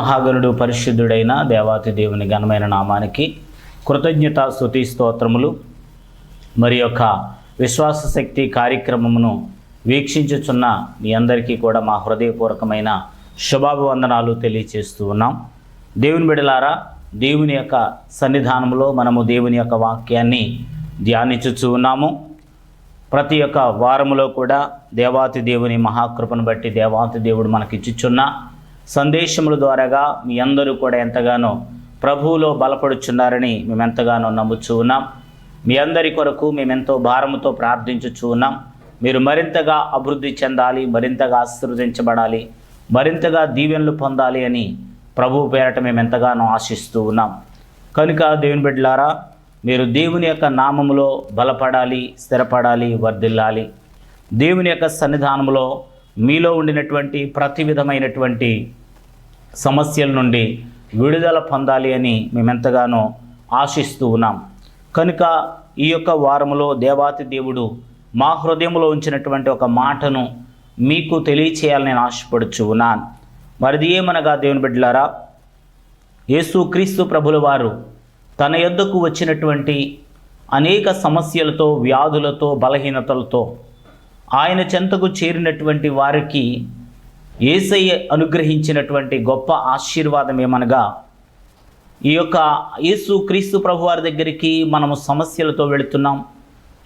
మహాగణుడు పరిశుద్ధుడైన దేవాతి దేవుని ఘనమైన నామానికి కృతజ్ఞత స్తుతి స్తోత్రములు. మరి యొక్క విశ్వాస శక్తి కార్యక్రమమును వీక్షించుచున్న మీ అందరికీ కూడా మా హృదయపూర్వకమైన శుభాభివందనాలు తెలియచేస్తూ ఉన్నాం. దేవుని బిడలారా దేవుని యొక్క సన్నిధానంలో మనము దేవుని యొక్క వాక్యాన్ని ధ్యానించుచూ ఉన్నాము. ప్రతి ఒక్క వారములో కూడా దేవాతి దేవుని మహాకృపను బట్టి దేవాతి దేవుడు మనకిచ్చుచున్న. సందేశముల ద్వారాగా మీ అందరూ కూడా ఎంతగానో ప్రభువులో బలపడుచున్నారని మేమెంతగానో నమ్ముచూ ఉన్నాం. మీ అందరి కొరకు మేమెంతో భారముతో ప్రార్థించుచూ ఉన్నాం. మీరు మరింతగా అభివృద్ధి చెందాలి మరింతగా ఆశీర్వదించబడాలి మరింతగా దీవెనలు పొందాలి అని ప్రభు పేరట మేము ఎంతగానో ఆశిస్తూ ఉన్నాం. కనుక దేవుని బిడ్డలారా మీరు దేవుని యొక్క నామములో బలపడాలి స్థిరపడాలి వర్ధిల్లాలి. దేవుని యొక్క సన్నిధానంలో మీలో ఉండినటువంటి ప్రతి విధమైనటువంటి సమస్యల నుండి విడుదల పొందాలి అని మేమెంతగానో ఆశిస్తూ ఉన్నాం. కనుక ఈ యొక్క వారములో దేవాతి దేవుడు మా హృదయంలో ఉంచినటువంటి ఒక మాటను మీకు తెలియచేయాలని నేను ఆశపడుచు ఉన్నాను. మరిది ఏమనగా దేవుని బిడ్డలారా యేసు క్రీస్తు ప్రభుల వారు తన యొద్దకు వచ్చినటువంటి అనేక సమస్యలతో వ్యాధులతో బలహీనతలతో ఆయన చెంతకు చేరినటువంటి వారికి ఏసయ్య అనుగ్రహించినటువంటి గొప్ప ఆశీర్వాదం ఏమనగా ఈ యొక్క యేసు క్రీస్తు ప్రభు వారి దగ్గరికి మనము సమస్యలతో వెళుతున్నాం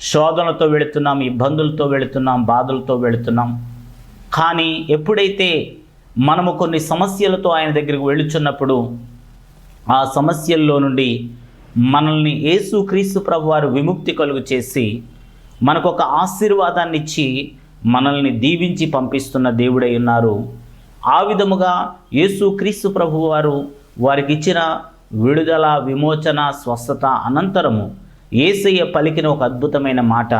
శోధనలతో వెళుతున్నాం ఇబ్బందులతో వెళుతున్నాం బాధలతో వెళుతున్నాం. కానీ ఎప్పుడైతే మనము కొన్ని సమస్యలతో ఆయన దగ్గరికి వెళుచున్నప్పుడు ఆ సమస్యల్లో నుండి మనల్ని యేసు క్రీస్తు ప్రభు వారు విముక్తి కలుగు చేసి మనకు ఒక ఆశీర్వాదాన్ని ఇచ్చి మనల్ని దీవించి పంపిస్తున్న దేవుడై ఉన్నారు. ఆ విధముగా యేసు క్రీస్తు ప్రభు వారు వారికి ఇచ్చిన విడుదల విమోచన స్వస్థత అనంతరము ఏసయ్య పలికిన ఒక అద్భుతమైన మాట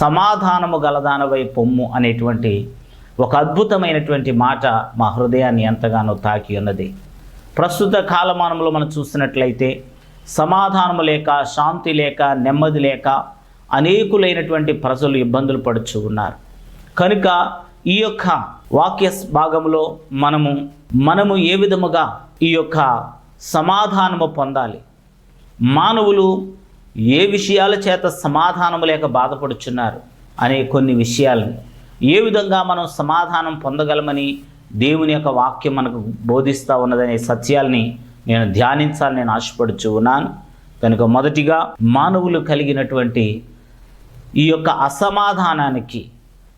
సమాధానము గలదానవై పొమ్ము అనేటువంటి ఒక అద్భుతమైనటువంటి మాట మా హృదయాన్ని ఎంతగానో తాకి ఉన్నది. ప్రస్తుత కాలమానంలో మనం చూసినట్లయితే సమాధానము లేక శాంతి లేక నెమ్మది లేక అనేకులైనటువంటి ప్రజలు ఇబ్బందులు పడుచు ఉన్నారు. కనుక ఈ యొక్క వాక్య భాగంలో మనము మనము ఏ విధముగా ఈ యొక్క సమాధానము పొందాలి? మానవులు ఏ విషయాల చేత సమాధానము లేక బాధపడుచున్నారు అనే కొన్ని విషయాలను ఏ విధంగా మనం సమాధానం పొందగలమని దేవుని యొక్క వాక్యం మనకు బోధిస్తూ ఉన్నదనే సత్యాల్ని నేను ధ్యానించాలని నేను ఆశపడుచు ఉన్నాను. కనుక మొదటిగా మానవులు కలిగినటువంటి ఈ యొక్క అసమాధానానికి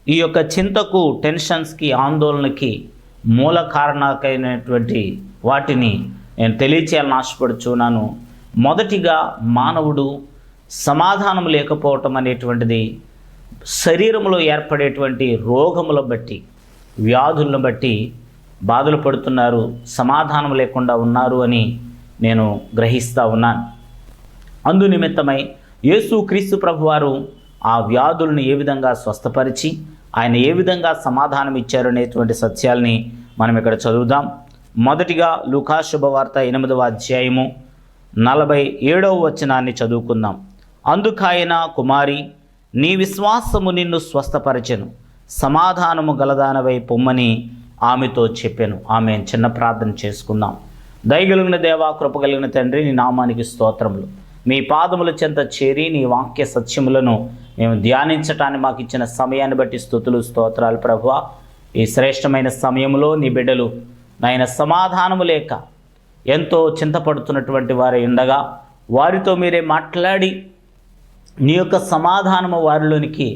ఈ యొక్క చింతకు టెన్షన్స్కి ఆందోళనకి మూల కారణకైనటువంటి వాటిని నేను తెలియచేయాలని ఆశపడుచున్నాను మొదటిగా మానవుడు సమాధానం లేకపోవటం అనేటువంటిది శరీరంలో ఏర్పడేటువంటి రోగముల బట్టి వ్యాధులను బట్టి బాధలు పడుతున్నారు సమాధానం లేకుండా ఉన్నారు అని నేను గ్రహిస్తూ ఉన్నాను. అందు నిమిత్తమై యేసు క్రీస్తు ప్రభువారు ఆ వ్యాధులను ఏ విధంగా స్వస్థపరిచి ఆయన ఏ విధంగా సమాధానం ఇచ్చారు అనేటువంటి సత్యాల్ని మనం ఇక్కడ చదువుదాం. మొదటిగా లుకా శుభవార్త ఎనిమిదవ అధ్యాయము నలభై ఏడవ వచనాన్ని చదువుకుందాం. అందుకాయన కుమారి నీ విశ్వాసము నిన్ను స్వస్థపరచెను. సమాధానము గలదానవై పొమ్మని ఆమెతో చెప్పాను. ఆమె చిన్న ప్రార్థన చేసుకుందాం. దయగలిగిన దేవా కృపగలిగిన తండ్రి నీ నామానికి స్తోత్రములు. మీ పాదముల చెంత చేరి నీ వాక్య సత్యములను మేము ధ్యానించటాన్ని మాకు ఇచ్చిన సమయాన్ని బట్టి స్థుతులు స్తోత్రాలు ప్రభువ. ఈ శ్రేష్టమైన సమయంలో నీ బిడ్డలు నాయన సమాధానము లేక ఎంతో చింతపడుతున్నటువంటి వారి ఉండగా వారితో మీరే మాట్లాడి నీ యొక్క సమాధానము వారిలోనికి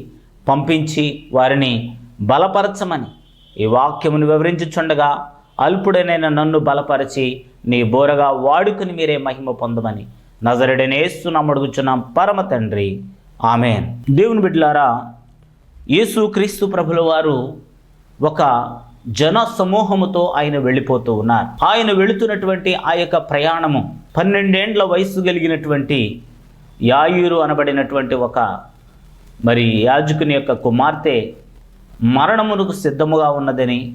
పంపించి వారిని బలపరచమని ఈ వాక్యమును వివరించుచుండగా అల్పుడనైన నన్ను బలపరిచి నీ బోరగా వాడుకుని మీరే మహిమ పొందమని నజరడనేస్తు నమ్మడుగుచున్నాం పరమ తండ్రి. ఆమెన్. దేవుని బిడ్డలారా యేసు క్రీస్తు ప్రభుల వారు ఒక జన సమూహముతో ఆయన వెళ్ళిపోతూ ఉన్నారు. ఆయన వెళుతున్నటువంటి ఆ యొక్క ప్రయాణము పన్నెండేండ్ల వయసు కలిగినటువంటి యాయూరు అనబడినటువంటి ఒక మరి యాజకుని యొక్క కుమార్తె మరణమునకు సిద్ధముగా ఉన్నదని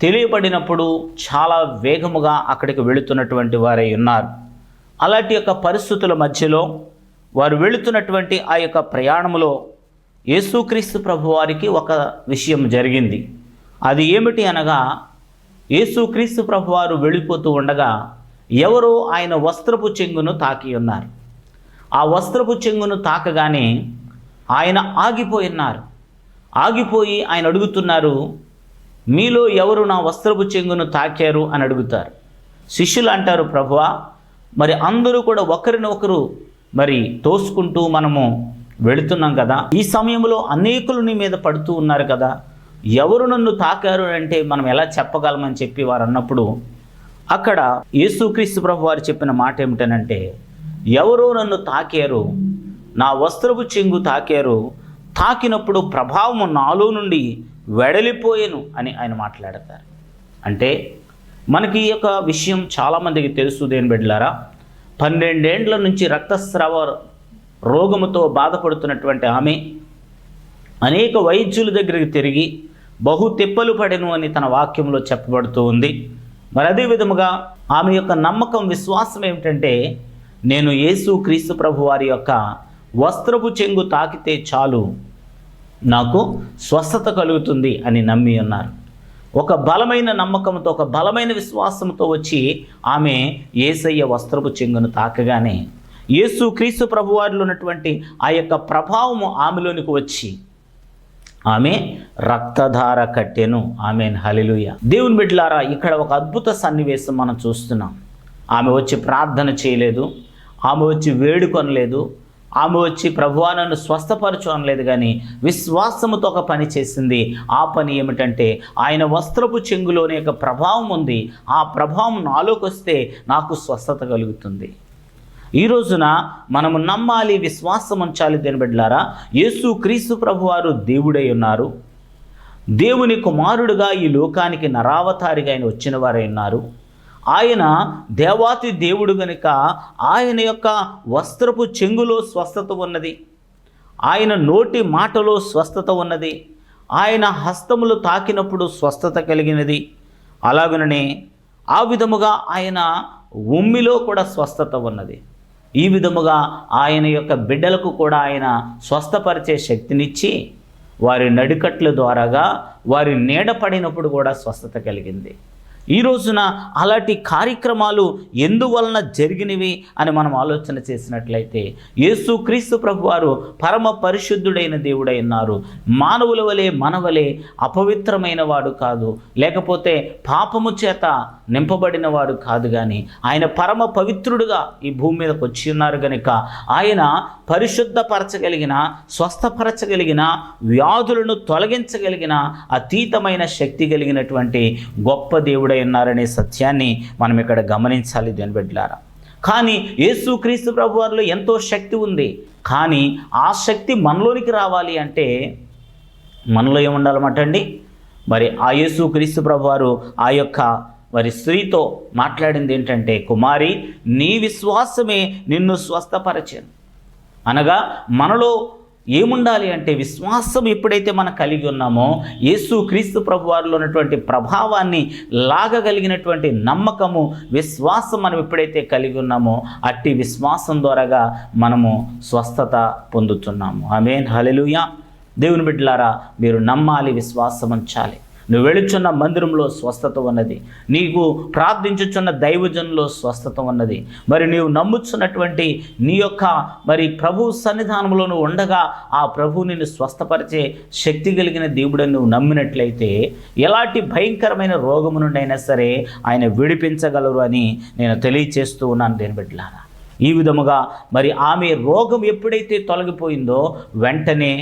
తెలియబడినప్పుడు చాలా వేగముగా అక్కడికి వెళుతున్నటువంటి వారై ఉన్నారు. అలాంటి యొక్క పరిస్థితుల మధ్యలో వారు వెళుతున్నటువంటి ఆ యొక్క ప్రయాణంలో యేసుక్రీస్తు ప్రభు వారికి ఒక విషయం జరిగింది. అది ఏమిటి అనగా యేసుక్రీస్తు ప్రభు వారు వెళ్ళిపోతూ ఉండగా ఎవరో ఆయన వస్త్రపు చెంగును తాకి ఉన్నారు. ఆ వస్త్రపు చెంగును తాకగానే ఆయన ఆగిపోయి ఉన్నారు. ఆగిపోయి ఆయన అడుగుతున్నారు మీలో ఎవరు నా వస్త్రపు చెంగును తాకారు? అని అడుగుతారు. శిష్యులు అంటారు ప్రభువా మరి అందరూ కూడా ఒకరిని ఒకరు మరి తోసుకుంటూ మనము వెళుతున్నాం కదా. ఈ సమయంలో అనేకులు నీ మీద పడుతూ ఉన్నారు కదా. ఎవరు నన్ను తాకారు అంటే మనం ఎలా చెప్పగలమని చెప్పి వారు అన్నప్పుడు అక్కడ యేసుక్రీస్తు ప్రభు వారు చెప్పిన మాట ఏమిటనంటే ఎవరో నన్ను తాకారు నా వస్త్రపు చెంగు తాకారు తాకినప్పుడు ప్రభావం నాలో నుండి వెడలిపోయేను అని ఆయన మాట్లాడతారు. అంటే మనకి ఈ యొక్క విషయం చాలామందికి తెలుసు దేని బిడ్డలారా. పన్నెండేండ్ల నుంచి రక్తస్రావ రోగముతో బాధపడుతున్నటువంటి ఆమె అనేక వైద్యుల దగ్గరికి తిరిగి బహు తిప్పలు పడెను అని తన వాక్యంలో చెప్పబడుతూ ఉంది. మరి అదే విధముగా ఆమె యొక్క నమ్మకం విశ్వాసం ఏమిటంటే నేను యేసు క్రీస్తు ప్రభు వారి యొక్క వస్త్రపు చెంగు తాకితే చాలు నాకు స్వస్థత కలుగుతుంది అని నమ్మి ఉన్నారు. ఒక బలమైన నమ్మకంతో ఒక బలమైన విశ్వాసంతో వచ్చి ఆమె ఏసయ్య వస్త్రపు చెంగును తాకగానే యేసు క్రీస్తు ప్రభువారిలో ఉన్నటువంటి ఆ యొక్క ప్రభావము ఆమెలోనికి వచ్చి ఆమె రక్తధార కట్టెను. ఆమె హలిలుయ దేవుని బిడ్డలారా ఇక్కడ ఒక అద్భుత సన్నివేశం మనం చూస్తున్నాం. ఆమె వచ్చి ప్రార్థన చేయలేదు. ఆమె వచ్చి వేడుకొనలేదు. ఆమె వచ్చి ప్రభువా నన్ను స్వస్థపరచు అనలేదు కానీ విశ్వాసముతో ఒక పని చేసింది. ఆ పని ఏమిటంటే ఆయన వస్త్రపు చెంగులోని యొక్క ప్రభావం ఉంది. ఆ ప్రభావం నాలోకి వస్తే నాకు స్వస్థత కలుగుతుంది. ఈ రోజున మనము నమ్మాలి విశ్వాసం ఉంచాలి దేని బిడ్డలారా. యేసు క్రీస్తు ప్రభువారు దేవుడై ఉన్నారు. దేవుని కుమారుడుగా ఈ లోకానికి నరావతారిగా ఆయన వచ్చిన వారై ఉన్నారు. ఆయన దేవాతి దేవుడు గనుక ఆయన యొక్క వస్త్రపు చెంగులో స్వస్థత ఉన్నది. ఆయన నోటి మాటలో స్వస్థత ఉన్నది. ఆయన హస్తములు తాకినప్పుడు స్వస్థత కలిగినది. అలాగననే ఆ విధముగా ఆయన ఉమ్మిలో కూడా స్వస్థత ఉన్నది. ఈ విధముగా ఆయన యొక్క బిడ్డలకు కూడా ఆయన స్వస్థపరిచే శక్తినిచ్చి వారి నడికట్ల ద్వారాగా వారి నీడ పడినప్పుడు కూడా స్వస్థత కలిగింది. ఈ రోజున అలాంటి కార్యక్రమాలు ఎందువలన జరిగినవి అని మనం ఆలోచన చేసినట్లయితే యేసు క్రీస్తు ప్రభు వారు పరమ పరిశుద్ధుడైన దేవుడై ఉన్నారు. మానవుల వలె మనవలే అపవిత్రమైన వాడు కాదు. లేకపోతే పాపము చేత నింపబడిన వాడు కాదు కానీ ఆయన పరమ పవిత్రుడుగా ఈ భూమి మీదకి వచ్చి ఉన్నారు కనుక ఆయన పరిశుద్ధపరచగలిగిన స్వస్థపరచగలిగిన వ్యాధులను తొలగించగలిగిన అతీతమైన శక్తి కలిగినటువంటి గొప్ప దేవుడు ఉన్నారనే సత్యాన్ని మనం ఇక్కడ గమనించాలి దేని బిడ్డలారా కానీ యేసుక్రీస్తు ప్రభు వారిలో ఎంతో శక్తి ఉంది. కానీ ఆ శక్తి మనలోనికి రావాలి అంటే మనలో ఏముండాలన్నమాటండి మరి ఆ యేసు క్రీస్తు ప్రభు వారు ఆ యొక్క మరి స్త్రీతో మాట్లాడింది ఏంటంటే కుమారి నీ విశ్వాసమే నిన్ను స్వస్థపరచాను. అనగా మనలో ఏముండాలి అంటే విశ్వాసం ఎప్పుడైతే మనం కలిగి ఉన్నామో యేసు క్రీస్తు ప్రభు వారిలో ఉన్నటువంటి ప్రభావాన్ని లాగగలిగినటువంటి నమ్మకము విశ్వాసం మనం ఎప్పుడైతే కలిగి ఉన్నామో అట్టి విశ్వాసం ద్వారాగా మనము స్వస్థత పొందుతున్నాము. ఆమెన్. హలెలుయా దేవుని బిడ్డలారా మీరు నమ్మాలి విశ్వాసం ఉంచాలి. నువ్వు వెళుచున్న మందిరంలో స్వస్థత ఉన్నది. నీకు ప్రార్థించుచున్న దైవజనంలో స్వస్థత ఉన్నది. మరి నీవు నమ్ముచున్నటువంటి నీ యొక్క మరి ప్రభు సన్నిధానంలో నువ్వు ఉండగా ఆ ప్రభు నిన్ను స్వస్థపరిచే శక్తి కలిగిన దేవుడని నువ్వు నమ్మినట్లయితే ఎలాంటి భయంకరమైన రోగము నుండి అయినా సరే ఆయన విడిపించగలరు అని నేను తెలియచేస్తూ ఉన్నాను దేని బిడ్డలారా. ఈ విధముగా మరి ఆమె రోగం ఎప్పుడైతే తొలగిపోయిందో వెంటనే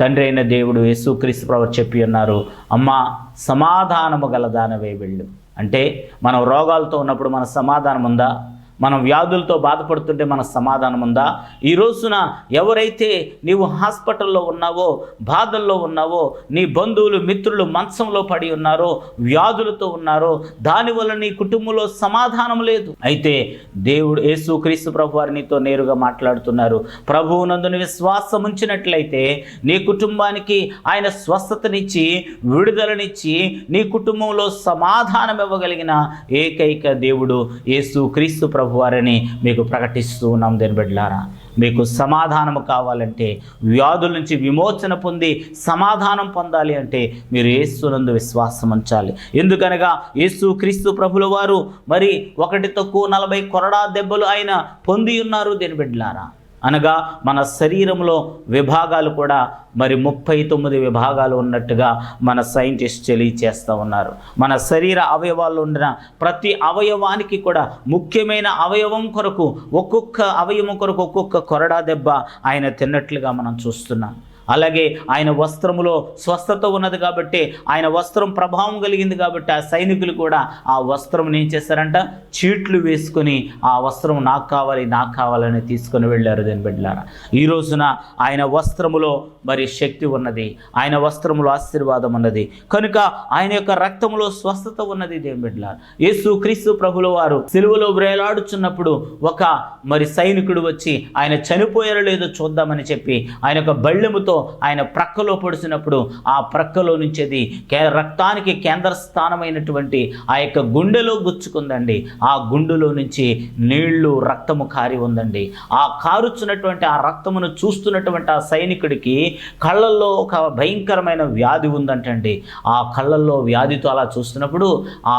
తండ్రి అయిన దేవుడు యేసుక్రీస్తు ప్రభు చెప్పి ఉన్నారు అమ్మ సమాధానము గలదానవే వెళ్ళు. అంటే మనం రోగాలతో ఉన్నప్పుడు మన సమాధానం ఉందా? మనం వ్యాధులతో బాధపడుతుంటే మన సమాధానం ఉందా? ఈ రోజున ఎవరైతే నీవు హాస్పిటల్లో ఉన్నావో బాధల్లో ఉన్నావో నీ బంధువులు మిత్రులు మంచంలో పడి ఉన్నారో వ్యాధులతో ఉన్నారో దానివల్ల నీ కుటుంబంలో సమాధానం లేదు. అయితే దేవుడు యేసు క్రీస్తు ప్రభు వారు నీతో నేరుగా మాట్లాడుతున్నారు. ప్రభువునందుని విశ్వాసం ఉంచినట్లయితే నీ కుటుంబానికి ఆయన స్వస్థతనిచ్చి విడుదలనిచ్చి నీ కుటుంబంలో సమాధానం ఇవ్వగలిగిన ఏకైక దేవుడు యేసు క్రీస్తు ప్రభు వారిని మీకు ప్రకటిస్తూ ఉన్నాం దేని బిడ్డలారా. మీకు సమాధానము కావాలంటే వ్యాధుల నుంచి విమోచన పొంది సమాధానం పొందాలి అంటే మీరు యేసునందు విశ్వాసం ఉంచాలి. ఎందుకనగా యేసు క్రీస్తు ప్రభుల వారు మరి ఒకటి తక్కువ నలభై కొరడా దెబ్బలు ఆయన పొంది ఉన్నారు దేని బిడ్డలారా. అనగా మన శరీరంలో విభాగాలు కూడా మరి ముప్పై తొమ్మిది విభాగాలు ఉన్నట్టుగా మన సైంటిస్ట్ తెలియచేస్తూ ఉన్నారు. మన శరీర అవయవాల్లో ఉండిన ప్రతి అవయవానికి కూడా ముఖ్యమైన అవయవం కొరకు ఒక్కొక్క అవయవం కొరకు ఒక్కొక్క కొరడా దెబ్బ ఆయన తిన్నట్లుగా మనం చూస్తున్నాం. అలాగే ఆయన వస్త్రములో స్వస్థత ఉన్నది కాబట్టి ఆయన వస్త్రం ప్రభావం కలిగింది కాబట్టి ఆ సైనికులు కూడా ఆ వస్త్రం ఏం చేశారంట? చీట్లు వేసుకొని ఆ వస్త్రం నాకు కావాలి నాకు కావాలని తీసుకొని వెళ్ళారు దేని బిడ్డలారా. ఈ రోజున ఆయన వస్త్రములో మరి శక్తి ఉన్నది ఆయన వస్త్రములో ఆశీర్వాదం ఉన్నది. కనుక ఆయన యొక్క రక్తములో స్వస్థత ఉన్నది దేని బిడ్డలారా. యేసు క్రీస్తు ప్రభుల వారు సిలువలో వ్రేలాడుచున్నప్పుడు ఒక మరి సైనికుడు వచ్చి ఆయన చనిపోయారో లేదో చూద్దామని చెప్పి ఆయన యొక్క బళ్ళెముతో ఆయన ప్రక్కలో పొడిచినప్పుడు ఆ ప్రక్కలో నుంచి అది కే రక్తానికి కేంద్ర స్థానమైనటువంటి ఆ యొక్క గుండెలో గుచ్చుకుందండి. ఆ గుండెలో నుంచి నీళ్ళు రక్తము కారి ఉందండి. ఆ కారుచున్నటువంటి ఆ రక్తమును చూస్తున్నటువంటి ఆ సైనికుడికి కళ్ళల్లో ఒక భయంకరమైన వ్యాధి ఉందంటండి. ఆ కళ్ళల్లో వ్యాధితో అలా చూస్తున్నప్పుడు ఆ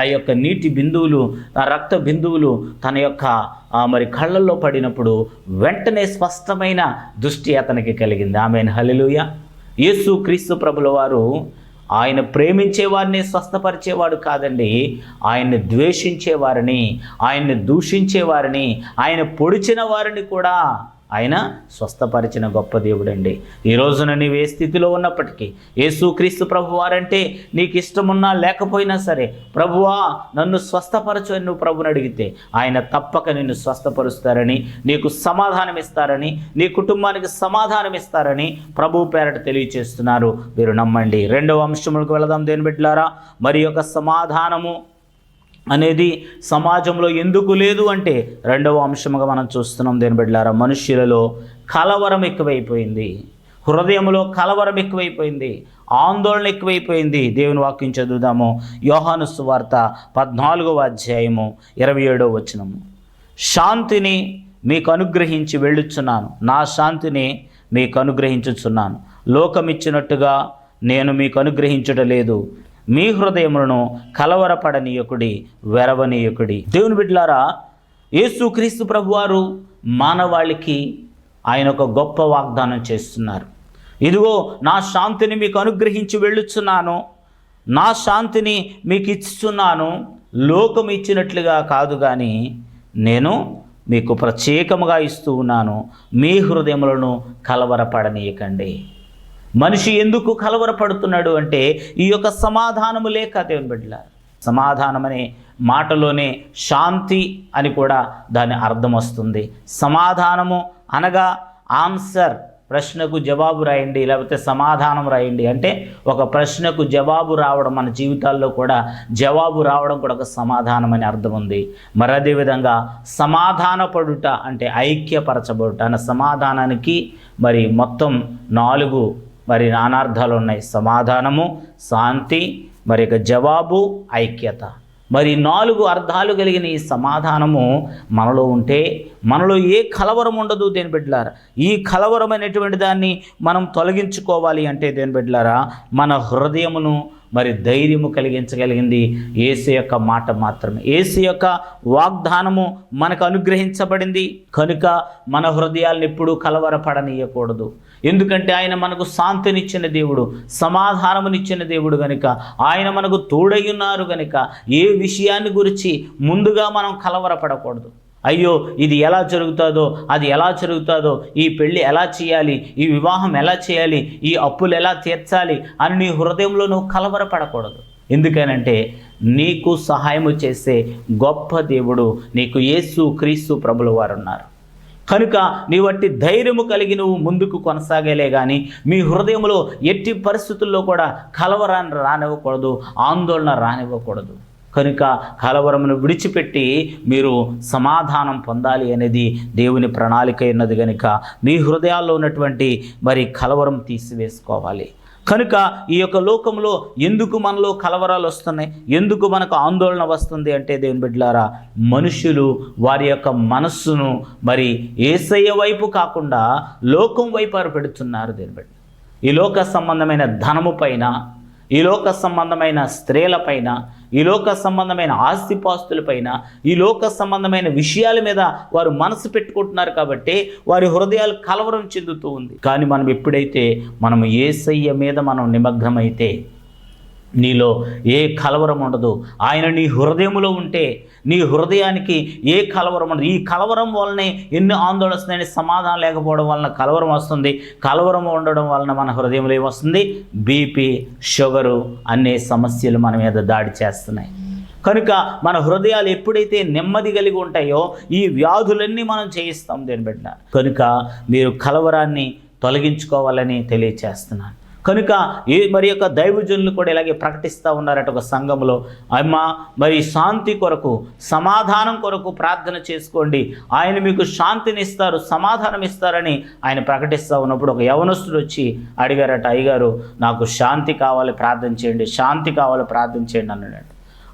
ఆ యొక్క నీటి బిందువులు ఆ రక్త బిందువులు తన యొక్క మరి కళ్ళల్లో పడినప్పుడు వెంటనే స్పష్టమైన దృష్టి అతనికి కలిగింది. ఆమె హలిలుయ యేసు క్రీస్తు ప్రభుల వారు ఆయన ప్రేమించేవారిని స్వస్థపరిచేవాడు కాదండి. ఆయన్ని ద్వేషించేవారిని ఆయన్ని దూషించేవారిని ఆయన పొడిచిన వారిని కూడా ఆయన స్వస్థపరిచిన గొప్ప దేవుడండి. ఈ రోజున నీవు ఏ స్థితిలో ఉన్నప్పటికీ యేసుక్రీస్తు ప్రభు వారంటే నీకు ఇష్టమున్నా లేకపోయినా సరే ప్రభువా నన్ను స్వస్థపరచు అని నువ్వు ప్రభుని అడిగితే ఆయన తప్పక నిన్ను స్వస్థపరుస్తారని నీకు సమాధానం ఇస్తారని నీ కుటుంబానికి సమాధానం ఇస్తారని ప్రభు పేరట తెలియచేస్తున్నారు. మీరు నమ్మండి. రెండవ అంశములకు వెళదాం దేని బిడ్డలారా. మరి యొక్క సమాధానము అనేది సమాజంలో ఎందుకు లేదు అంటే రెండవ అంశముగా మనం చూస్తున్నాం. దేని బిడ్డారా మనుష్యులలో కలవరం ఎక్కువైపోయింది. హృదయంలో కలవరం ఎక్కువైపోయింది. ఆందోళన ఎక్కువైపోయింది. దేవుని వాక్యం చదువుదాము. యోహాను సువార్త పద్నాలుగవ అధ్యాయము ఇరవై ఏడవ వచనము. శాంతిని మీకు అనుగ్రహించి వెళ్ళుచున్నాను. నా శాంతిని మీకు అనుగ్రహించుచున్నాను. లోకమిచ్చినట్టుగా నేను మీకు అనుగ్రహించుట లేదు. మీ హృదయములను కలవరపడనీయకుడి వెరవనీయకుడి. దేవుని బిడ్లారా యేసుక్రీస్తు ప్రభువారు మానవాళికి ఆయన ఒక గొప్ప వాగ్దానం చేస్తున్నారు. ఇదిగో నా శాంతిని మీకు అనుగ్రహించి వెళ్ళుచున్నాను. నా శాంతిని మీకు ఇచ్చుచున్నాను. లోకం ఇచ్చినట్లుగా కాదు కానీ నేను మీకు ప్రత్యేకముగా ఇస్తూ ఉన్నాను. మీ హృదయములను కలవరపడనీయకండి. మనిషి ఎందుకు కలవరపడుతున్నాడు అంటే ఈ యొక్క సమాధానము లేక దేవుని బిడ్డల. సమాధానం అనే మాటలోనే శాంతి అని కూడా దాని అర్థం వస్తుంది. సమాధానము అనగా ఆన్సర్. ప్రశ్నకు జవాబు రాయండి లేకపోతే సమాధానం రాయండి అంటే ఒక ప్రశ్నకు జవాబు రావడం మన జీవితాల్లో కూడా జవాబు రావడం కూడా ఒక సమాధానం అని అర్థం ఉంది. మరి అదేవిధంగా సమాధానపడుట అంటే ఐక్యపరచబడుట అన్న సమాధానానికి మరి మొత్తం నాలుగు మరి నానార్థాలు ఉన్నాయి. సమాధానము శాంతి మరి ఇక జవాబు ఐక్యత. మరి నాలుగు అర్థాలు కలిగిన ఈ సమాధానము మనలో ఉంటే మనలో ఏ కలవరం ఉండదు దేని బిడ్డలారా. ఈ కలవరమైనటువంటి దాన్ని మనం తొలగించుకోవాలి అంటే దేని బిడ్డలారా మన హృదయమును మరి ధైర్యము కలిగించగలిగింది ఏసు యొక్క మాట మాత్రమే. ఏసు యొక్క వాగ్దానము మనకు అనుగ్రహించబడింది. కనుక మన హృదయాలను ఎప్పుడూ కలవరపడనీయకూడదు. ఎందుకంటే ఆయన మనకు శాంతినిచ్చిన దేవుడు సమాధానమునిచ్చిన దేవుడు గనుక ఆయన మనకు తోడై ఉన్నారు గనుక ఏ విషయాన్ని గురించి ముందుగా మనం కలవరపడకూడదు. అయ్యో ఇది ఎలా జరుగుతుందో అది ఎలా జరుగుతుందో ఈ పెళ్ళి ఎలా చేయాలి ఈ వివాహం ఎలా చేయాలి ఈ అప్పులు ఎలా తీర్చాలి అని నీ హృదయంలో నువ్వు కలవరపడకూడదు. ఎందుకనంటే నీకు సహాయము చేసే గొప్ప దేవుడు నీకు యేసు క్రీస్తు ప్రభులు వారు ఉన్నారు కనుక నీ వట్టి ధైర్యము కలిగి నువ్వు ముందుకు కొనసాగలే కానీ మీ హృదయంలో ఎట్టి పరిస్థితుల్లో కూడా కలవరాన్ని రానివ్వకూడదు ఆందోళన రానివ్వకూడదు. కనుక కలవరమును విడిచిపెట్టి మీరు సమాధానం పొందాలి అనేది దేవుని ప్రణాళిక ఉన్నది కనుక మీ హృదయాల్లో ఉన్నటువంటి మరి కలవరం తీసివేసుకోవాలి. కనుక ఈ యొక్క లోకంలో ఎందుకు మనలో కలవరాలు వస్తున్నాయి? ఎందుకు మనకు ఆందోళన వస్తుంది అంటే దేవుని బిడ్డలారా మనుషులు వారి యొక్క మనస్సును మరి ఏసయ్య వైపు కాకుండా లోకం వైపు పెడుతున్నారు దేవుని బిడ్డ. ఈ లోక సంబంధమైన ధనము పైన ఈ లోక సంబంధమైన స్త్రీలపైన ఈ లోక సంబంధమైన ఆస్తిపాస్తులపైన ఈ లోక సంబంధమైన విషయాల మీద వారు మనసు పెట్టుకుంటున్నారు కాబట్టి వారి హృదయాలు కలవరం చెందుతూ ఉంది. కానీ మనం ఎప్పుడైతే మనం ఏసయ్య మీద మనం నిమగ్నమైతే నీలో ఏ కలవరం ఉండదు. ఆయన నీ హృదయములో ఉంటే నీ హృదయానికి ఏ కలవరం ఉండదు. ఈ కలవరం వలనే ఎన్ని ఆందోళన వస్తున్నాయని సమాధానం లేకపోవడం వలన కలవరం వస్తుంది. కలవరం ఉండడం వలన మన హృదయంలో ఏమొస్తుంది? బీపీ షుగరు అనే సమస్యలు మన మీద దాడి చేస్తున్నాయి. కనుక మన హృదయాలు ఎప్పుడైతే నెమ్మది కలిగి ఉంటాయో ఈ వ్యాధులన్నీ మనం చేయిస్తాం. దేని బిడ్డ కనుక మీరు కలవరాన్ని తొలగించుకోవాలని తెలియచేస్తున్నాను. కనుక ఏ మరి యొక్క దైవజనులు కూడా ఇలాగే ప్రకటిస్తూ ఉన్నారట ఒక సంఘంలో అమ్మ మరి శాంతి కొరకు సమాధానం కొరకు ప్రార్థన చేసుకోండి. ఆయన మీకు శాంతిని ఇస్తారు సమాధానం ఇస్తారని ఆయన ప్రకటిస్తూ ఉన్నప్పుడు ఒక యవనస్తుడు వచ్చి అడిగారట అయ్యగారు నాకు శాంతి కావాలి ప్రార్థన చేయండి శాంతి కావాలి ప్రార్థన చేయండి అన్నాడు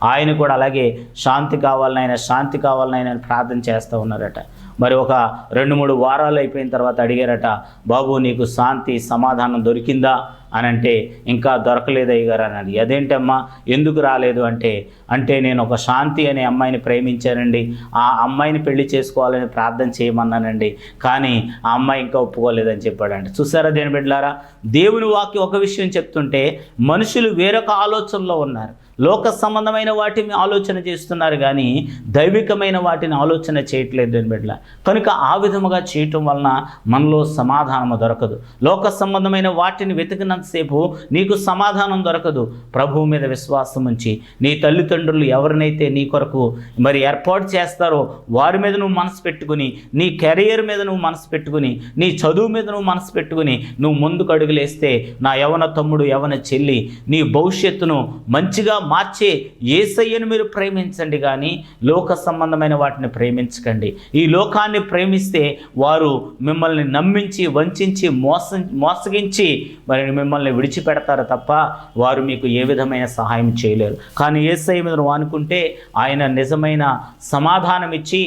ఆయన కూడా అలాగే శాంతి కావాలని ఆయన శాంతి కావాలని ఆయన ప్రార్థన చేస్తూ ఉన్నారట. మరి ఒక రెండు మూడు వారాలు అయిపోయిన తర్వాత అడిగారట బాబు నీకు శాంతి సమాధానం దొరికిందా? అని అంటే ఇంకా దొరకలేదు అయ్యగారు అన్నది అదేంటమ్మా? ఎందుకు రాలేదు? అంటే అంటే నేను ఒక శాంతి అనే అమ్మాయిని ప్రేమించానండి. ఆ అమ్మాయిని పెళ్ళి చేసుకోవాలని ప్రార్థన చేయమన్నానండి. కానీ ఆ అమ్మాయి ఇంకా ఒప్పుకోలేదని చెప్పాడంట. చూసారా దేని బిడ్డలారా? దేవుని వాక్యం ఒక విషయం చెప్తుంటే మనుషులు వేరొక ఆలోచనలో ఉన్నారు. లోక సంబంధమైన వాటిని ఆలోచన చేస్తున్నారు కానీ దైవికమైన వాటిని ఆలోచన చేయట్లేదు దేని బిడ్డల. కనుక ఆ విధముగా చేయటం వలన మనలో సమాధానము దొరకదు. లోక సంబంధమైన వాటిని వెతికినంతసేపు నీకు సమాధానం దొరకదు. ప్రభువు మీద విశ్వాసం ఉంచి నీ తల్లిదండ్రులు ఎవరినైతే నీ కొరకు మరి ఏర్పాటు చేస్తారో వారి మీద నువ్వు మనసు పెట్టుకుని నీ కెరియర్ మీద నువ్వు మనసు పెట్టుకుని నీ చదువు మీద నువ్వు మనసు పెట్టుకుని నువ్వు ముందుకు అడుగులేస్తే నా యవన తమ్ముడు యవన చెల్లి నీ భవిష్యత్తును మంచిగా మార్చే ఏసయ్యను మీరు ప్రేమించండి కానీ లోక సంబంధమైన వాటిని ప్రేమించకండి. ఈ లోకాన్ని ప్రేమిస్తే వారు మిమ్మల్ని నమ్మించి వంచి మోసం మోసగించి మరి మిమ్మల్ని విడిచిపెడతారు తప్ప వారు మీకు ఏ విధమైన సహాయం చేయలేరు. కానీ ఏసఐ మీద వానుకుంటే అనుకుంటే ఆయన నిజమైన సమాధానం ఇచ్చి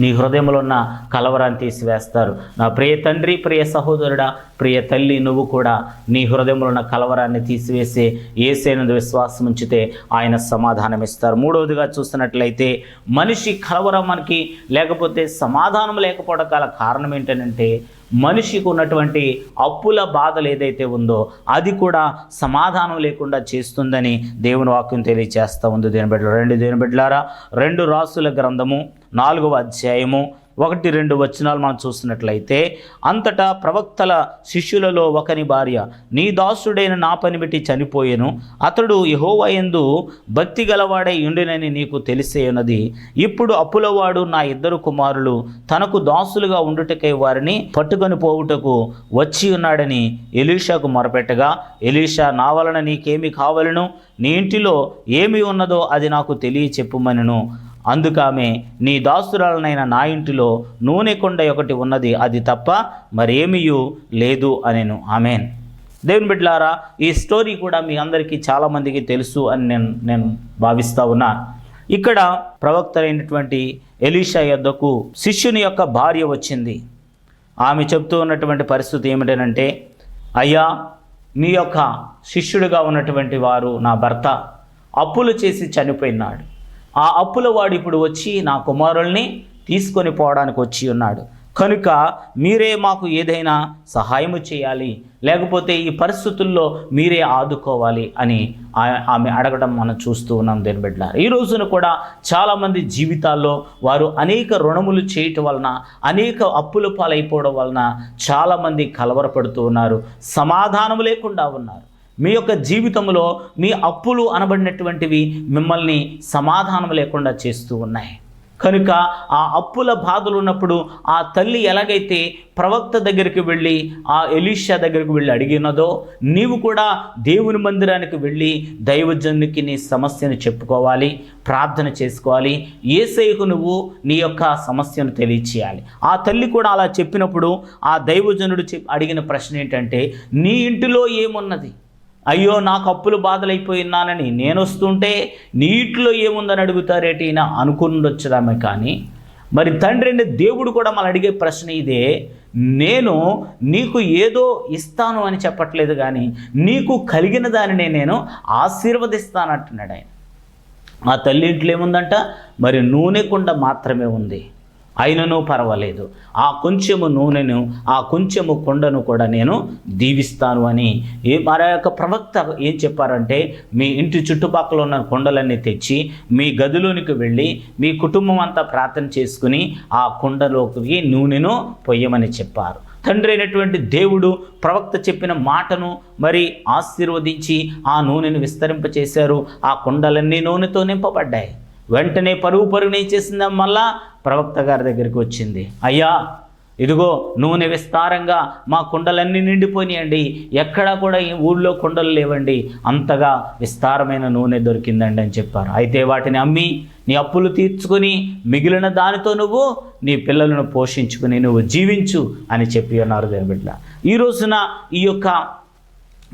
నీ హృదయంలో ఉన్న కలవరాన్ని తీసివేస్తారు. నా ప్రియ తండ్రి ప్రియ సహోదరుడా ప్రియ తల్లి నువ్వు కూడా నీ హృదయంలో ఉన్న కలవరాన్ని తీసివేసి ఏసైనందు విశ్వాసం ఉంచితే ఆయన సమాధానం ఇస్తారు మూడవదిగా చూస్తున్నట్లయితే మనిషి కలవరం మనకి లేకపోతే సమాధానం లేకపోవడం గల కారణం ఏంటంటే మనిషికి ఉన్నటువంటి అప్పుల బాధలు ఏదైతే ఉందో అది కూడా సమాధానం లేకుండా చేస్తుందని దేవుని వాక్యం తెలియచేస్తూ ఉంది దేని బిడ్డలు రెండు దేని బిడ్డలారా రెండు రాసుల గ్రంథము నాలుగవ అధ్యాయము ఒకటి రెండు వచనాలు మనం చూస్తున్నట్లయితే అంతటా ప్రవక్తల శిష్యులలో ఒకని భార్య నీ దాసుడైన నా పని పెట్టి చనిపోయాను. అతడు యహోవయందు భక్తి గలవాడై ఉండినని నీకు తెలిసే ఉన్నది. ఇప్పుడు అప్పులవాడు నా ఇద్దరు కుమారులు తనకు దాసులుగా ఉండుటకై వారిని పట్టుకొని పోవుటకు వచ్చి ఉన్నాడని ఎలీషాకు మొరపెట్టగా ఎలీషా నా వలన నీకేమి కావలను? నీ ఇంటిలో ఏమి ఉన్నదో అది నాకు తెలియ చెప్పుమనను అందుకామె నీ దాసురాలనైన నా ఇంటిలో నూనె కొండ ఒకటి ఉన్నది అది తప్ప మరేమియూ లేదు అనెను. ఆమెన్. దేవుని బిడ్లారా ఈ స్టోరీ కూడా మీ అందరికీ చాలామందికి తెలుసు అని నేను నేను భావిస్తూ ఉన్నా. ఇక్కడ ప్రవక్తలైనటువంటి ఎలీషా యొద్దకు శిష్యుని యొక్క భార్య వచ్చింది. ఆమె చెప్తూ ఉన్నటువంటి పరిస్థితి ఏమిటనంటే అయ్యా మీ యొక్క శిష్యుడిగా ఉన్నటువంటి వారు నా భర్త. అప్పులు చేసి చనిపోయినాడు. ఆ అప్పుల వాడు ఇప్పుడు వచ్చి నా కుమారుల్ని తీసుకొని పోవడానికి వచ్చి ఉన్నాడు. కనుక మీరే మాకు ఏదైనా సహాయము చేయాలి. లేకపోతే ఈ పరిస్థితుల్లో మీరే ఆదుకోవాలి అని ఆ- ఆమె అడగడం మనం చూస్తూ ఉన్నాం దేని బిడ్డారు ఈ రోజున కూడా చాలామంది జీవితాల్లో వారు అనేక రుణములు చేయటం వలన అనేక అప్పుల పాలైపోవడం వలన చాలామంది కలవరపడుతూ ఉన్నారు. సమాధానం లేకుండా ఉన్నారు. మీ యొక్క జీవితంలో మీ అప్పులు అనబడినటువంటివి మిమ్మల్ని సమాధానం లేకుండా చేస్తూ ఉన్నాయి. కనుక ఆ అప్పుల బాధలు ఉన్నప్పుడు ఆ తల్లి ఎలాగైతే ప్రవక్త దగ్గరికి వెళ్ళి ఆ ఎలీషా దగ్గరికి వెళ్ళి అడిగినదో నీవు కూడా దేవుని మందిరానికి వెళ్ళి దైవజనునికి నీ సమస్యను చెప్పుకోవాలి ప్రార్థన చేసుకోవాలి ఏసైకు నువ్వు నీ యొక్క సమస్యను తెలియచేయాలి. ఆ తల్లి కూడా అలా చెప్పినప్పుడు ఆ దైవజనుడు చెప్ అడిగిన ప్రశ్న ఏంటంటే నీ ఇంటిలో ఏమున్నది? అయ్యో నాకు అప్పులు బాధలైపోయినానని నేను వస్తుంటే నీటిలో ఏముందని అడుగుతారేటి నా అనుకుండొచ్చుదామే కానీ. మరి తండ్రి దేవుడు కూడా మనం అడిగే ప్రశ్న ఇదే నేను నీకు ఏదో ఇస్తాను అని చెప్పట్లేదు కానీ నీకు కలిగిన దానినే నేను ఆశీర్వదిస్తానంటున్నాడు ఆయన. ఆ తల్లి ఇంట్లో ఏముందంట? మరి నూనె కుండ మాత్రమే ఉంది. అయినను పర్వాలేదు. ఆ కొంచెము నూనెను ఆ కొంచెము కొండను కూడా నేను దీవిస్తాను అని. ఏ మరి యొక్క ప్రవక్త ఏం చెప్పారంటే మీ ఇంటి చుట్టుపక్కల ఉన్న కొండలన్నీ తెచ్చి మీ గదిలోనికి వెళ్ళి మీ కుటుంబం అంతా ప్రార్థన చేసుకుని ఆ కుండలోకి నూనెను పొయ్యమని చెప్పారు. తండ్రి అయినటువంటి దేవుడు ప్రవక్త చెప్పిన మాటను మరి ఆశీర్వదించి ఆ నూనెను విస్తరింపచేశారు. ఆ కుండలన్నీ నూనెతో నింపబడ్డాయి. వెంటనే పరుగు పరుగునే ఏం చేసిందా మళ్ళా ప్రవక్త గారి దగ్గరికి వచ్చింది. అయ్యా ఇదిగో నూనె విస్తారంగా మా కుండలన్నీ నిండిపోయినాయండి. ఎక్కడా కూడా ఈ ఊళ్ళో కుండలు లేవండి. అంతగా విస్తారమైన నూనె దొరికిందండి అని చెప్పారు. అయితే వాటిని అమ్మి నీ అప్పులు తీర్చుకొని మిగిలిన దానితో నువ్వు నీ పిల్లలను పోషించుకుని నువ్వు జీవించు అని చెప్పి అన్నారు దేని ఈ రోజున ఈ యొక్క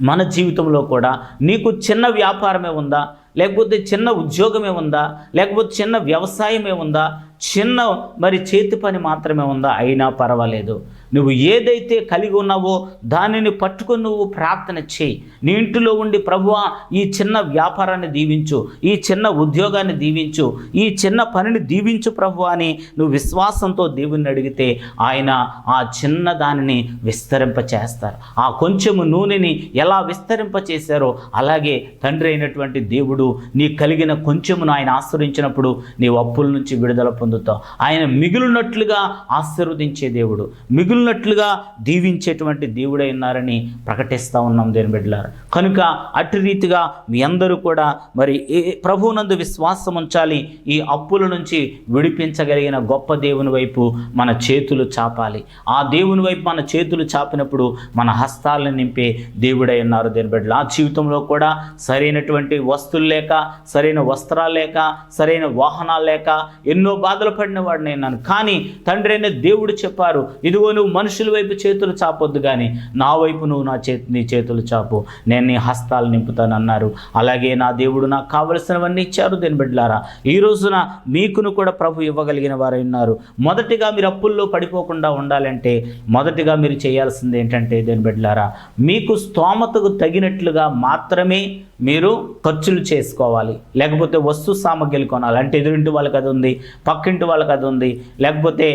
మన జీవితంలో కూడా నీకు చిన్న వ్యాపారమే ఉందా? లేకపోతే చిన్న ఉద్యోగమే ఉందా? లేకపోతే చిన్న వ్యవసాయమే ఉందా? చిన్న మరి చేతి పని మాత్రమే ఉందా? అయినా పర్వాలేదు. నువ్వు ఏదైతే కలిగి ఉన్నావో దానిని పట్టుకొని నువ్వు ప్రార్థన చేయి. నీ ఇంటిలో ఉండి ప్రభువా ఈ చిన్న వ్యాపారాన్ని దీవించు ఈ చిన్న ఉద్యోగాన్ని దీవించు ఈ చిన్న పనిని దీవించు ప్రభు అని నువ్వు విశ్వాసంతో దేవుణ్ణి అడిగితే ఆయన ఆ చిన్న దానిని విస్తరింప చేస్తారు ఆ కొంచెము నూనెని ఎలా విస్తరింప చేశారో అలాగే తండ్రి అయినటువంటి దేవుడు నీ కలిగిన కొంచెమును ఆయన ఆశ్రయించినప్పుడు నీ అప్పుల నుంచి విడుదల పొందుతావు. ఆయన మిగులున్నట్లుగా ఆశీర్వదించే దేవుడు. మిగులు మిగులున్నట్లుగా దీవించేటువంటి దేవుడై ఉన్నారని ప్రకటిస్తూ ఉన్నాం దేని బిడ్డలారు. కనుక అటు రీతిగా మీ అందరూ కూడా మరి ఏ ప్రభువునందు విశ్వాసం ఉంచాలి. ఈ అప్పుల నుంచి విడిపించగలిగిన గొప్ప దేవుని వైపు మన చేతులు చాపాలి. ఆ దేవుని వైపు మన చేతులు చాపినప్పుడు మన హస్తాలను నింపే దేవుడై ఉన్నారు దేని బిడ్డలు ఆ జీవితంలో కూడా సరైనటువంటి వస్తువులు లేక సరైన వస్త్రాలు లేక సరైన వాహనాలు లేక ఎన్నో బాధలు పడిన వాడిని నేను కానీ తండ్రి అయిన దేవుడు చెప్పారు ఇదిగో నువ్వు మనుషుల వైపు చేతులు చాపొద్దు కానీ నా వైపు నువ్వు నా చేతి నీ చేతులు చాపు. నేను నీ హస్తాలు నింపుతానన్నారు అలాగే నా దేవుడు నాకు కావలసినవన్నీ ఇచ్చారు దేని బిడ్డలారా. ఈ రోజున మీకును కూడా ప్రభు ఇవ్వగలిగిన వారై ఉన్నారు. మొదటిగా మీరు అప్పుల్లో పడిపోకుండా ఉండాలంటే మొదటిగా మీరు చేయాల్సింది ఏంటంటే దేని బిడ్డలారా మీకు స్తోమతకు తగినట్లుగా మాత్రమే మీరు ఖర్చులు చేసుకోవాలి. లేకపోతే వస్తు సామగ్రిలు కొనాలి. అంటే ఎదురింటి వాళ్ళకి అది ఉంది పక్కింటి వాళ్ళకి అది ఉంది. లేకపోతే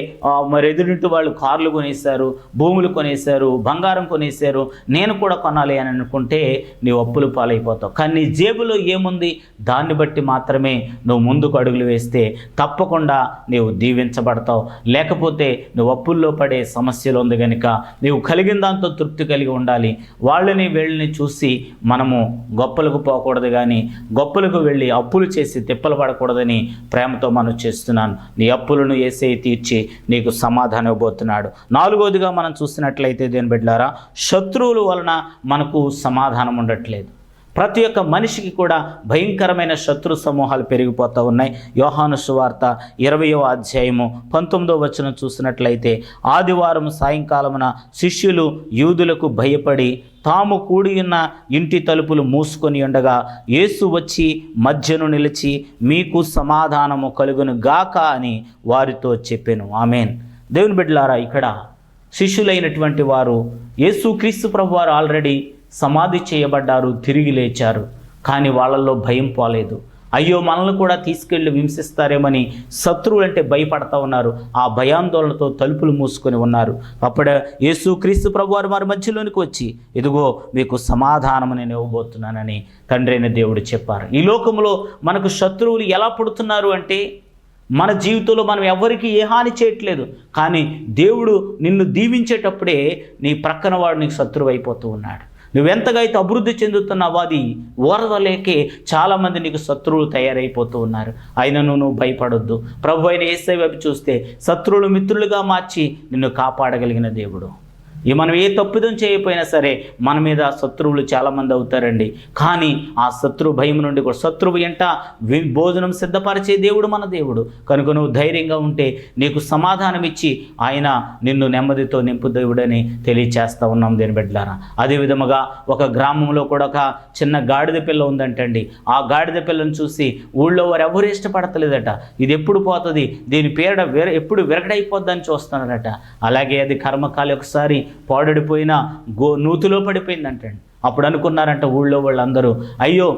మరి ఎదురింటి వాళ్ళు కార్లు కొనేశారు భూములు కొనేశారు బంగారం కొనేశారు నేను కూడా కొనాలి అని అనుకుంటే నీవు అప్పులు పాలైపోతావు. కానీ నీ జేబులో ఏముంది? దాన్ని బట్టి మాత్రమే నువ్వు ముందుకు అడుగులు వేస్తే తప్పకుండా నీవు దీవించబడతావు. లేకపోతే నువ్వు అప్పుల్లో పడే సమస్యలు ఉంది కనుక నీవు కలిగిన దాంతో తృప్తి కలిగి ఉండాలి. వాళ్ళని వీళ్ళని చూసి మనము గొప్పలకు పోకూడదు కానీ గొప్పలకు వెళ్ళి అప్పులు చేసి తిప్పలు పడకూడదని ప్రేమతో మనం చేస్తున్నాను. నీ అప్పులను ఏసే తీర్చి నీకు సమాధానం ఇవ్వబోతున్నాడు. నాలుగోదిగా మనం చూసినట్లయితే దేని బిడ్డారా శత్రువుల వలన మనకు సమాధానం ఉండట్లేదు. ప్రతి ఒక్క మనిషికి కూడా భయంకరమైన శత్రు సమూహాలు పెరిగిపోతూ ఉన్నాయి. యోహాను సువార్త ఇరవయో అధ్యాయము పంతొమ్మిదో వచనం చూసినట్లయితే ఆదివారం సాయంకాలమున శిష్యులు యూదులకు భయపడి తాము కూడి ఉన్న ఇంటి తలుపులు మూసుకొని ఉండగా యేసు వచ్చి మధ్యను నిలిచి మీకు సమాధానము కలుగును గాక అని వారితో చెప్పాను. ఆమెన్. దేవుని బిడ్డలారా ఇక్కడ శిష్యులైనటువంటి వారు యేసుక్రీస్తు ప్రభు వారు ఆల్రెడీ సమాధి చేయబడ్డారు తిరిగి లేచారు. కానీ వాళ్ళల్లో భయం పోలేదు. అయ్యో మనల్ని కూడా తీసుకెళ్ళి హింసిస్తారేమని శత్రువులు అంటే భయపడతా ఉన్నారు. ఆ భయాందోళనతో తలుపులు మూసుకొని ఉన్నారు. అప్పుడే యేసు క్రీస్తు ప్రభు వారు వారి మధ్యలోనికి వచ్చి ఇదిగో మీకు సమాధానం నేను ఇవ్వబోతున్నానని తండ్రి అయిన దేవుడు చెప్పారు. ఈ లోకంలో మనకు శత్రువులు ఎలా పుడుతున్నారు అంటే మన జీవితంలో మనం ఎవరికి ఏ హాని చేయట్లేదు. కానీ దేవుడు నిన్ను దీవించేటప్పుడే నీ ప్రక్కన వాడు నీకు శత్రువు అయిపోతూ ఉన్నాడు. నువ్వెంతగా అయితే అభివృద్ధి చెందుతున్నావో అది ఓరదలేకే చాలామంది నీకు శత్రువులు తయారైపోతూ ఉన్నారు. అయినను నువ్వు భయపడొద్దు. ప్రభు అయిన ఏసై వైపు చూస్తే శత్రువులు మిత్రులుగా మార్చి నిన్ను కాపాడగలిగిన దేవుడు. ఈ మనం ఏ తప్పిదం చేయకపోయినా సరే మన మీద శత్రువులు చాలామంది అవుతారండి. కానీ ఆ శత్రు భయం నుండి కూడా శత్రువు ఎంట వి- భోజనం సిద్ధపరిచే దేవుడు మన దేవుడు. కనుక నువ్వు ధైర్యంగా ఉంటే నీకు సమాధానం ఇచ్చి ఆయన నిన్ను నెమ్మదితో నింపు దేవుడని తెలియచేస్తా ఉన్నాం దేని బిడ్డలారా. అదే విధముగా ఒక గ్రామంలో కూడా ఒక చిన్న గాడిద పిల్ల ఉందంటండి. ఆ గాడిద పిల్లను చూసి ఊళ్ళో వారు ఎవరు ఇష్టపడతలేదట. ఇది ఎప్పుడు పోతుంది? దీని పేరడ విర ఎప్పుడు విరగడైపోద్దని చూస్తున్నారట. అలాగే అది కర్మకాలి ఒకసారి పాడడిపోయిన గో నూతిలో పడిపోయిందంటండి. అప్పుడు అనుకున్నారంట ఊళ్ళో వాళ్ళందరూ అయ్యో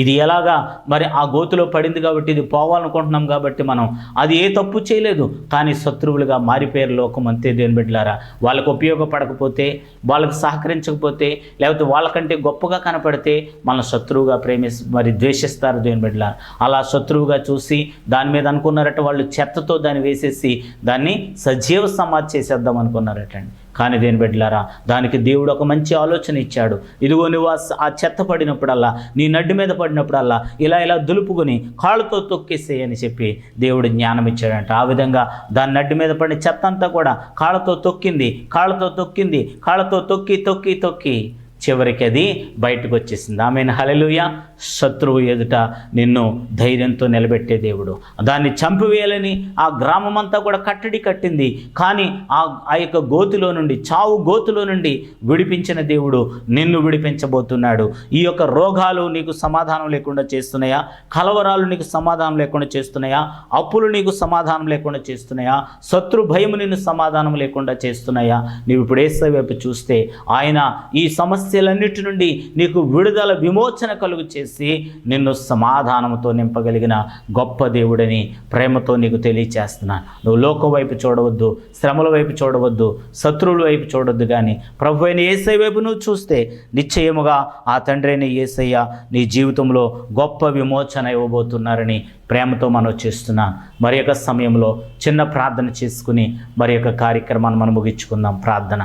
ఇది ఎలాగా? మరి ఆ గోతులో పడింది కాబట్టి ఇది పోవాలనుకుంటున్నాం కాబట్టి మనం అది ఏ తప్పు చేయలేదు. కానీ శత్రువులుగా మారిపోయారు లోకం అంతే దేని బిడ్డలారా. వాళ్ళకు ఉపయోగపడకపోతే వాళ్ళకు సహకరించకపోతే లేకపోతే వాళ్ళకంటే గొప్పగా కనపడితే మన శత్రువుగా ప్రేమి మరి ద్వేషిస్తారు దేని బిడ్డలారా. అలా శత్రువుగా చూసి దాని మీద అనుకున్నారట వాళ్ళు చెత్తతో దాన్ని వేసేసి దాన్ని సజీవ సమాధి చేసేద్దాం అనుకున్నారటండి. కానీ దేని బిడ్డలారా దానికి దేవుడు ఒక మంచి ఆలోచన ఇచ్చాడు. ఇదిగో నువ్వు ఆ చెత్త పడినప్పుడల్లా నీ నడ్డి మీద పడినప్పుడల్లా ఇలా ఇలా దులుపుకొని కాళ్ళతో తొక్కేసేయ్ అని చెప్పి దేవుడు జ్ఞానం ఇచ్చాడంట. ఆ విధంగా దాని నడ్డి మీద పడిన చెత్త అంతా కూడా కాళ్ళతో తొక్కింది కాళ్ళతో తొక్కింది కాళ్ళతో తొక్కి తొక్కి తొక్కి చివరికి అది బయటకు వచ్చేసింది. ఆమె హలెలుయా శత్రువు ఎదుట నిన్ను ధైర్యంతో నిలబెట్టే దేవుడు. దాన్ని చంపివేయాలని ఆ గ్రామం అంతా కూడా కట్టడి కట్టింది. కానీ ఆ ఆ యొక్క గోతిలో నుండి చావు గోతులో నుండి విడిపించిన దేవుడు నిన్ను విడిపించబోతున్నాడు. ఈ యొక్క రోగాలు నీకు సమాధానం లేకుండా చేస్తున్నాయా? కలవరాలు నీకు సమాధానం లేకుండా చేస్తున్నాయా? అప్పులు నీకు సమాధానం లేకుండా చేస్తున్నాయా? శత్రు భయము నిన్ను సమాధానం లేకుండా చేస్తున్నాయా? నీవు ఇప్పుడు ఏసై వైపు చూస్తే ఆయన ఈ సమస్యలన్నిటి నుండి నీకు విడుదల విమోచన కలుగు చేసి నిన్ను సమాధానంతో నింపగలిగిన గొప్ప దేవుడని ప్రేమతో నీకు తెలియచేస్తున్నాను నువ్వు లోకం వైపు చూడవద్దు శ్రమల వైపు చూడవద్దు శత్రువుల వైపు చూడొద్దు కానీ ప్రభు అయిన ఏసై వైపు నువ్వు చూస్తే నిశ్చయముగా ఆ తండ్రి అయిన ఏసయ్య నీ జీవితంలో గొప్ప విమోచన ఇవ్వబోతున్నారని ప్రేమతో మనం చేస్తున్నాం. మరి యొక్క సమయంలో చిన్న ప్రార్థన చేసుకుని మరి యొక్క కార్యక్రమాన్ని మనం ముగించుకుందాం. ప్రార్థన.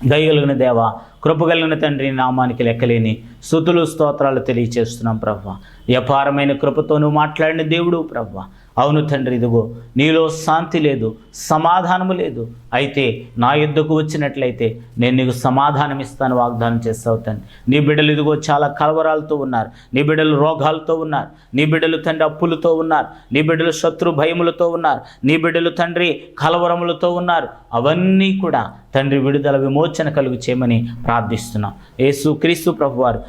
దయగలిగిన దేవ కృపగలిగిన తండ్రి నామానికి లెక్కలేని స్థుతులు స్తోత్రాలు తెలియచేస్తున్నాం ప్రభా వ్యాపారమైన కృపతో నువ్వు మాట్లాడిన దేవుడు ప్రభా అవును తండ్రి ఇదిగో నీలో శాంతి లేదు సమాధానము లేదు. అయితే నా యుద్ధకు వచ్చినట్లయితే నేను నీకు సమాధానం ఇస్తాను వాగ్దానం చేస్తావు తండ్రి. నీ బిడ్డలు ఇదిగో చాలా కలవరాలతో ఉన్నారు. నీ బిడ్డలు రోగాలతో ఉన్నారు. నీ బిడ్డలు తండ్రి అప్పులతో ఉన్నారు. నీ బిడ్డలు శత్రు భయములతో ఉన్నారు. నీ బిడ్డలు తండ్రి కలవరములతో ఉన్నారు. అవన్నీ కూడా తండ్రి విడుదల విమోచన కలుగు చేయమని ప్రార్థిస్తున్నాం. యేసు క్రీస్తు ప్రభు వారు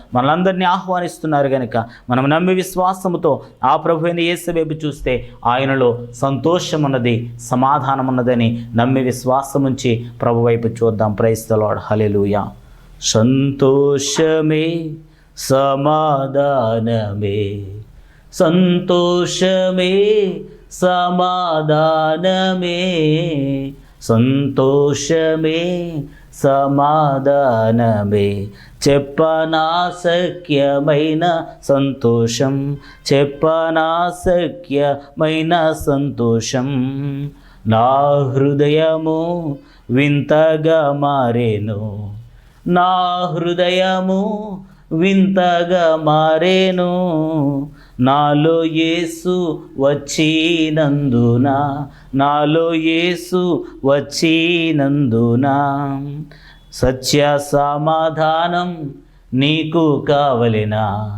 ఆహ్వానిస్తున్నారు కనుక మనం నమ్మి విశ్వాసముతో ఆ ప్రభు అయిన యేసు వైపు చూస్తే ఆయనలో సంతోషం ఉన్నది సమాధానం ఉన్నదని నమ్మి విశ్వాసముంచి ప్రభు వైపు చూద్దాం ప్రైస్తలాడ్ హలెలుయా సంతోషమే సమాధానమే. సంతోషమే సమాధానమే. సంతోషమే సమాధానమే. చెప్పనా సఖ్యమైన సంతోషం చెప్పనా సఖ్యమైన సంతోషం. నా హృదయము వింతగా మారేను. నా హృదయము వింతగా మారేను. నాలో యేసు వచ్చినందున నాలో యేసు వచ్చినందున సత్య సమాధానం నీకు కావలినా?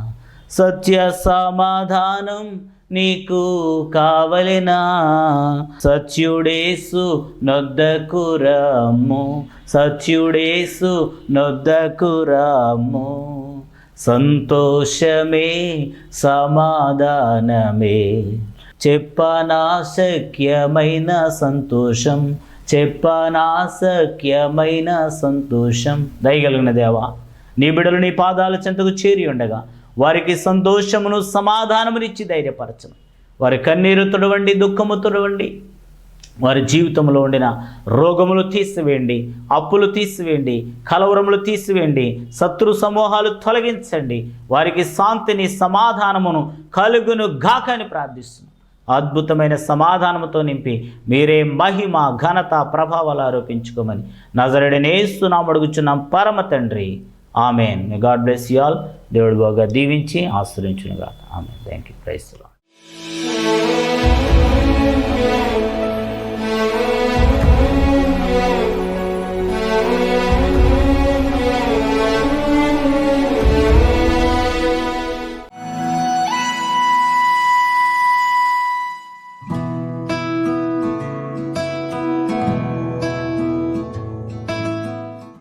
సత్య సమాధానం నీకు కావలినా? సత్యుడేసు నొద్దకు రమ్ము సత్యుడేసు నొద్దకు సంతోషమే సమాధానమే. చెప్పనాశక్యమైన సంతోషం చెప్పనాశక్యమైన సంతోషం. దయగలిగిన దేవా నీ బిడలు నీ పాదాల చెంతకు చేరి ఉండగా వారికి సంతోషమును సమాధానమునిచ్చి ధైర్యపరచను వారి కన్నీరు తుడవండి దుఃఖము తుడవండి. వారి జీవితంలో ఉండిన రోగములు తీసివేయండి అప్పులు తీసివేయండి కలవరములు తీసివేయండి శత్రు సమూహాలు తొలగించండి. వారికి శాంతిని సమాధానమును కలుగును గాక అని ప్రార్థిస్తున్నాం. అద్భుతమైన సమాధానముతో నింపి మీరే మహిమ ఘనత ప్రభావాలు ఆరోపించుకోమని. నజరడనేస్తున్నాం అడుగుచున్నాం పరమ తండ్రి. Amen. God bless you all దేవుడు బాగా దీవించి ఆశ్రయించునుగా ఆమె థ్యాంక్ యూ ప్రైస్